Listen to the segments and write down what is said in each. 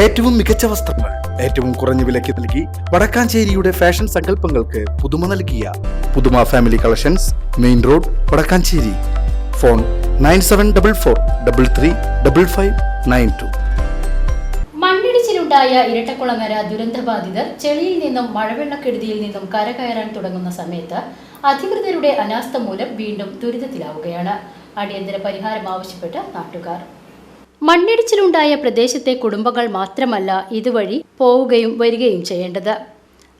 ഏറ്റവും മികച്ച വസ്ത്രങ്ങൾ ഏറ്റവും കുറഞ്ഞ വിലയ്ക്ക് നൽകി വടക്കാഞ്ചേരിയുടെ ഫാഷൻ സങ്കല്പങ്ങൾക്ക് പുതുമ നൽകിയ പുതുമ family collections main road Vadakkanchery. Phone nine seven double four double three double five nine two. മണ്ണിടിച്ചിലുണ്ടായ Irattakulangara ദുരന്തബാധിതർ ചെളിയിൽ നിന്നും മഴവെള്ളക്കെടുതിയിൽ നിന്നും കരകയറാൻ തുടങ്ങുന്ന സമയത്ത് അധികൃതരുടെ അനാസ്ഥ മൂലം വീണ്ടും ദുരിതത്തിലാവുകയാണ്. അടിയന്തര പരിഹാരം ആവശ്യപ്പെട്ട് നാട്ടുകാർ മണ്ണിടിച്ചിലുണ്ടായ പ്രദേശത്തെ കുടുംബങ്ങൾ മാത്രമല്ല ഇതുവഴി പോവുകയും വരികയും ചെയ്യേണ്ടത്.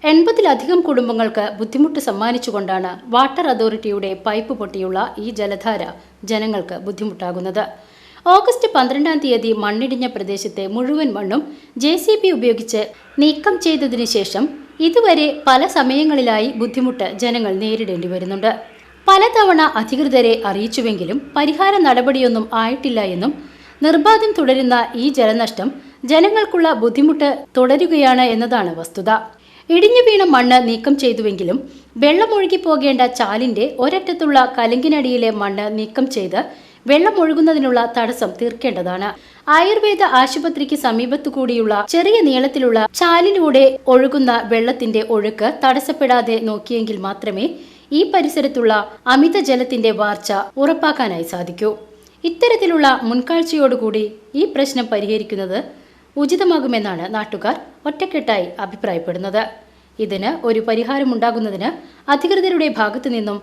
എൺപതിലധികം കുടുംബങ്ങൾക്ക് ബുദ്ധിമുട്ട് സമ്മാനിച്ചുകൊണ്ടാണ് വാട്ടർ അതോറിറ്റിയുടെ പൈപ്പ് പൊട്ടിയുള്ള ഈ ജലധാര ജനങ്ങൾക്ക് ബുദ്ധിമുട്ടാകുന്നത്. ഓഗസ്റ്റ് പന്ത്രണ്ടാം തീയതി മണ്ണിടിഞ്ഞ പ്രദേശത്തെ മുഴുവൻ മണ്ണും ജെ സി ബി ഉപയോഗിച്ച് നീക്കം ചെയ്തതിനു ശേഷം ഇതുവരെ പല സമയങ്ങളിലായി ബുദ്ധിമുട്ട് ജനങ്ങൾ നേരിടേണ്ടി വരുന്നുണ്ട്. പലതവണ അധികൃതരെ അറിയിച്ചുവെങ്കിലും പരിഹാര നടപടിയൊന്നും ആയിട്ടില്ല എന്നും നിർബാധം തുടരുന്ന ഈ ജലനഷ്ടം ജനങ്ങൾക്കുള്ള ബുദ്ധിമുട്ട് തുടരുകയാണ് എന്നതാണ് വസ്തുത. ഇടിഞ്ഞു വീണ മണ്ണ് നീക്കം ചെയ്തുവെങ്കിലും വെള്ളമൊഴുകി പോകേണ്ട ചാലിന്റെ ഒരറ്റത്തുള്ള കലുങ്കിനടിയിലെ മണ്ണ് നീക്കം ചെയ്ത് വെള്ളം ഒഴുകുന്നതിനുള്ള തടസ്സം തീർക്കേണ്ടതാണ്. ആയുർവേദ ആശുപത്രിക്ക് സമീപത്തു കൂടിയുള്ള ചെറിയ നീളത്തിലുള്ള ചാലിലൂടെ ഒഴുകുന്ന വെള്ളത്തിന്റെ ഒഴുക്ക് തടസ്സപ്പെടാതെ നോക്കിയെങ്കിൽ മാത്രമേ ഈ പരിസരത്തുള്ള അമിത ജലത്തിന്റെ വാർച്ച ഉറപ്പാക്കാനായി സാധിക്കൂ. ഇത്തരത്തിലുള്ള മുൻകാഴ്ചയോടുകൂടി ഈ പ്രശ്നം പരിഹരിക്കുന്നത് ഉചിതമാകുമെന്നാണ് നാട്ടുകാർ ഒറ്റക്കെട്ടായി അഭിപ്രായപ്പെടുന്നത്. ഇതിന് ഒരു പരിഹാരമുണ്ടാകുന്നതിന് അധികൃതരുടെ ഭാഗത്തു നിന്നും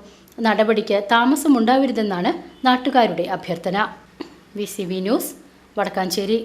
നടപടിക്ക് താമസമുണ്ടാവരുതെന്നാണ് നാട്ടുകാരുടെ അഭ്യർത്ഥന. V news Vadakkanchery.